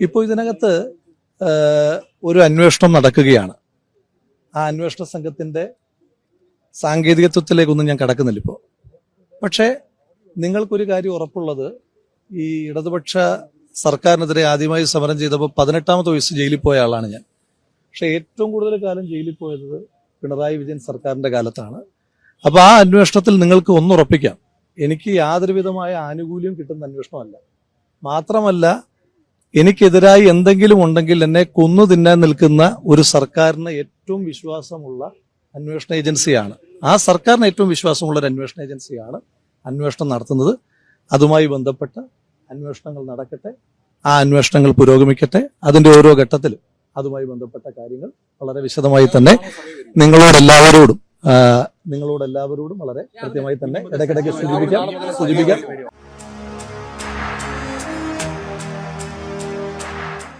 ഇപ്പോൾ ഇതിനകത്ത് ഒരു അന്വേഷണം നടക്കുകയാണ്. ആ അന്വേഷണ സംഘത്തിന്റെ സാങ്കേതികത്വത്തിലേക്കൊന്നും ഞാൻ കടക്കുന്നില്ല ഇപ്പോൾ. പക്ഷേ നിങ്ങൾക്കൊരു കാര്യം ഉറപ്പുള്ളത് ഈ ഇടതുപക്ഷ സർക്കാരിനെതിരെ ആദ്യമായി സമരം ചെയ്തപ്പോൾ പതിനെട്ടാമത്തെ വയസ്സ് ജയിലിൽ പോയ ആളാണ് ഞാൻ. പക്ഷെ ഏറ്റവും കൂടുതൽ കാലം ജയിലിൽ പോയത് പിണറായി വിജയൻ സർക്കാരിന്റെ കാലത്താണ്. അപ്പോൾ ആ അന്വേഷണത്തിൽ നിങ്ങൾക്ക് ഒന്നുറപ്പിക്കാം. എനിക്ക് യാതൊരുവിധമായ ആനുകൂല്യം കിട്ടുന്ന അന്വേഷണമല്ല. മാത്രമല്ല എനിക്കെതിരായി എന്തെങ്കിലും ഉണ്ടെങ്കിൽ എന്നെ കൊന്നു തിന്നാൻ നിൽക്കുന്ന ഒരു സർക്കാരിന് ഏറ്റവും വിശ്വാസമുള്ള അന്വേഷണ ഏജൻസിയാണ്. ആ സർക്കാരിന് ഏറ്റവും വിശ്വാസമുള്ള ഒരു അന്വേഷണ ഏജൻസിയാണ് അന്വേഷണം നടത്തുന്നത്. അതുമായി ബന്ധപ്പെട്ട് അന്വേഷണങ്ങൾ നടക്കട്ടെ. ആ അന്വേഷണങ്ങൾ പുരോഗമിക്കട്ടെ. അതിന്റെ ഓരോ ഘട്ടത്തിലും അതുമായി ബന്ധപ്പെട്ട കാര്യങ്ങൾ വളരെ വിശദമായി തന്നെ നിങ്ങളോട് എല്ലാവരോടും ആ, നിങ്ങളോട് എല്ലാവരോടും വളരെ കൃത്യമായി തന്നെ ഇടയ്ക്കിടയ്ക്ക് സൂചിപ്പിക്കാം. സൂചിപ്പിക്കാം.